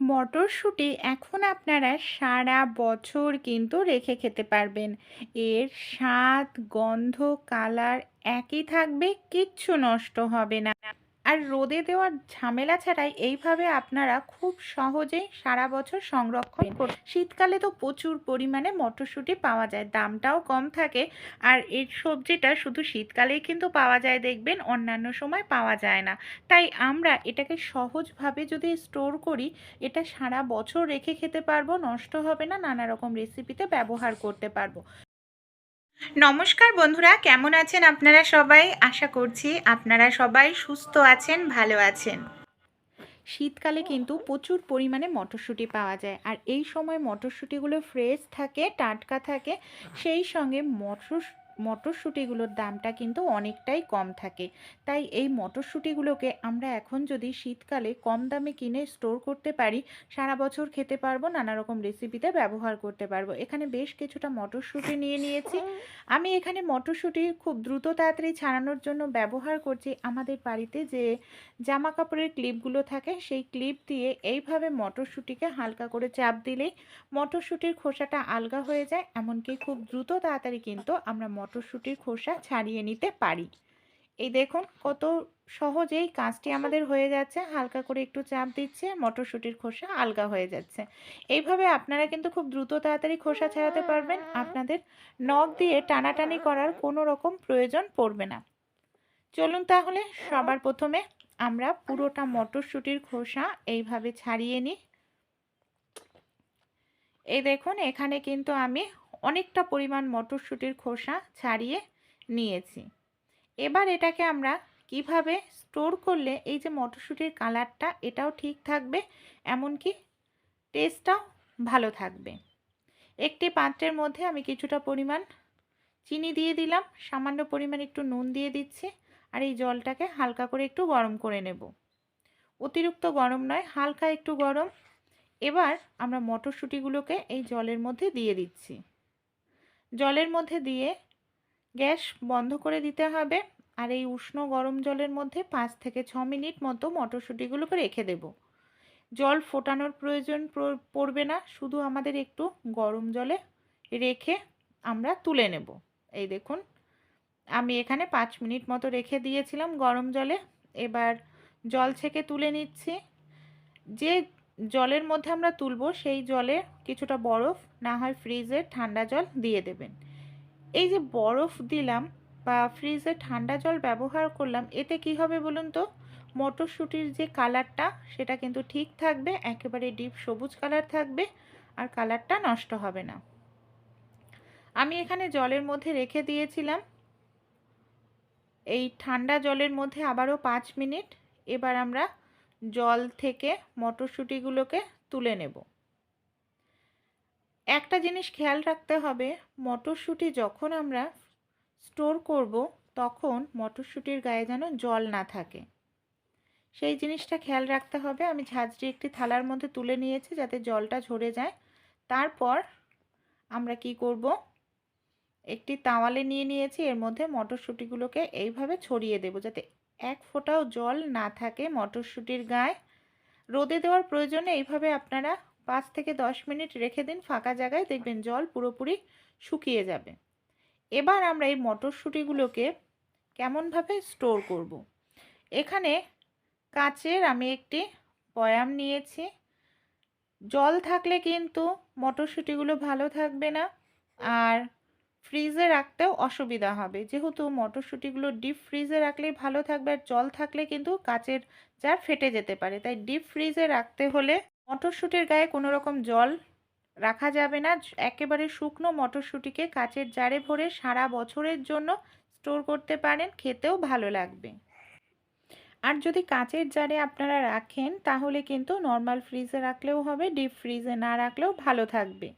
মটরশুঁটি এখন আপনারা সারা বছর কিন্তু রেখে খেতে পারবেন। এর স্বাদ, গন্ধ, কালার একই থাকবে, কিচ্ছু নষ্ট হবে না। আর রোদে দেওয়ার ঝামেলা ছাড়াই এইভাবে আপনারা খুব সহজেই সারা বছর সংরক্ষণ করুন। শীতকালে তো প্রচুর পরিমাণে মটরশুঁটি পাওয়া যায় দামটাও কম থাকে। আর এর সবজিটা শুধু শীতকালেই কিন্তু পাওয়া যায় দেখবেন অন্যান্য সময় পাওয়া যায় না। তাই আমরা এটাকে সহজভাবে যদি স্টোর করি এটা সারা বছর রেখে খেতে পারব নষ্ট হবে না নানা রকম রেসিপিতে ব্যবহার করতে পারব। নমস্কার বন্ধুরা, কেমন আছেন আপনারা সবাই? আশা করছি আপনারা সবাই সুস্থ আছেন, ভালো আছেন। শীতকালে কিন্তু প্রচুর পরিমাণে মটরশুঁটি পাওয়া যায়। আর এই সময় মটরশুঁটিগুলো ফ্রেশ থাকে, টাটকা থাকে, সেই সঙ্গে মটর মটরশুঁটিগুলোর দামটা কিন্তু অনেকটাই কম থাকে। তাই এই মটরশুঁটিগুলোকে আমরা এখন যদি শীতকালে কম দামে কিনে স্টোর করতে পারি, সারা বছর খেতে পারব নানা রকম রেসিপিতে ব্যবহার করতে পারব। এখানে বেশ কিছুটা মটরশুঁটি নিয়ে নিয়েছি। আমি এখানে মটরশুঁটি খুব দ্রুত তাড়াতাড়ি ছাড়ানোর জন্য ব্যবহার করছি। আমাদের বাড়িতে যে জামা কাপড়ের ক্লিপগুলো থাকে, সেই ক্লিপ দিয়ে এইভাবে মটরশুঁটিকে হালকা করে চাপ দিলেই মটরশুঁটির খোসাটা আলগা হয়ে যায়। এমনকি খুব দ্রুত তাড়াতাড়ি কিন্তু আমরা মটরশুঁটির খোসা ছাড়িয়ে নিতে পারি। এই দেখুন কত সহজেই কাজটি আমাদের হয়ে যাচ্ছে। হালকা করে একটু চাপ দিচ্ছে, মটরশুঁটির খোসা আলগা হয়ে যাচ্ছে। এইভাবে আপনারা কিন্তু খুব দ্রুত তাড়াতাড়ি খোসা ছাড়াতে পারবেন। আপনাদের নখ দিয়ে টানাটানি করার কোনো রকম প্রয়োজন পড়বে না। চলুন তাহলে সবার প্রথমে আমরা পুরোটা মটরশুঁটির খোসা এইভাবে ছাড়িয়ে নিই। এই দেখুন এখানে কিন্তু আমি অনেকটা পরিমাণ মটরশুঁটির খোসা ছাড়িয়ে নিয়েছি। এবার এটাকে আমরা কীভাবে স্টোর করলে এই যে মটরশুঁটির কালারটা, এটাও ঠিক থাকবে, এমনকি টেস্টটাও ভালো থাকবে। একটি পাত্রের মধ্যে আমি কিছুটা পরিমাণ চিনি দিয়ে দিলাম, সামান্য পরিমাণ একটু নুন দিয়ে দিচ্ছি, আর এই জলটাকে হালকা করে একটু গরম করে নেব। অতিরিক্ত গরম নয়, হালকা একটু গরম। এবার আমরা মটরশুঁটিগুলোকে এই জলের মধ্যে দিয়ে দিচ্ছি। জলের মধ্যে দিয়ে গ্যাস বন্ধ করে দিতে হবে আর এই উষ্ণ গরম জলের মধ্যে পাঁচ থেকে ছ মিনিট মতো মটরশুঁটিগুলোকে রেখে দেব। জল ফোটানোর প্রয়োজন পড়বে না, শুধু আমাদের একটু গরম জলে রেখে আমরা তুলে নেব। এই দেখুন, আমি এখানে পাঁচ মিনিট মতো রেখে দিয়েছিলাম গরম জলে। এবার জল ছেঁকে তুলে নিচ্ছি। যে জলের মধ্যে আমরা তুলব সেই জলে কিছুটা বরফ, না হয় ফ্রিজে ঠান্ডা জল দিয়ে দেবেন। এই যে বরফ দিলাম বা ফ্রিজে ঠান্ডা জল ব্যবহার করলাম, এতে কি হবে বলুন তো? মটরশুঁটির যে কালারটা, সেটা কিন্তু ঠিক থাকবে, একেবারে ডিপ সবুজ কালার থাকবে আর কালারটা নষ্ট হবে না। আমি এখানে জলের মধ্যে রেখে দিয়েছিলাম। এই ঠান্ডা জলের মধ্যে আবারও পাঁচ মিনিট। এবার আমরা জল থেকে মটরশুঁটিগুলোকে তুলে নেব। একটা জিনিস খেয়াল রাখতে হবে, মটরশুঁটি যখন আমরা স্টোর করব, তখন মটরশুঁটির গায়ে যেন জল না থাকে। সেই জিনিসটা খেয়াল রাখতে হবে। আমি ঝাঁঝরি একটি থালার মধ্যে তুলে নিয়েছি যাতে জলটা ঝরে যায়। তারপর আমরা কি করব? একটি তাওয়ালে নিয়ে নিয়েছি। এর মধ্যে মটরশুঁটিগুলোকে এইভাবে ছড়িয়ে দেব যাতে এক ফোঁটাও জল না থাকে মটরশুঁটির গায়ে। রোদে দেওয়ার প্রয়োজনে এইভাবে আপনারা পাঁচ থেকে দশ মিনিট রেখে দিন, ফাঁকা জায়গায় দেখবেন জল পুরোপুরি শুকিয়ে যাবে। এবার আমরা এই মটরশুঁটিগুলোকে কেমনভাবে স্টোর করব। এখানে কাচের আমি একটি বয়াম নিয়েছি। জল থাকলে কিন্তু মটরশুঁটিগুলো ভালো থাকবে না। আর ফ্রিজে রাখতেও অসুবিধা হবে। যেহেতু মটরশুঁটিগুলো ডিপ ফ্রিজে রাখলেই ভালো থাকবে আর জল থাকলে কিন্তু কাচের জার ফেটে যেতে পারে। তাই ডিপ ফ্রিজে রাখতে হলে মটরশুঁটির গায়ে কোনো রকম জল রাখা যাবে না। একেবারে শুকনো মটরশুঁটিকে কাচের জারে ভরে সারা বছরের জন্য স্টোর করতে পারেন, খেতেও ভালো লাগবে। আর যদি কাচের জারে আপনারা রাখেন, তাহলে কিন্তু নর্মাল ফ্রিজে রাখলেও হবে ডিপ ফ্রিজে না রাখলেও ভালো থাকবে।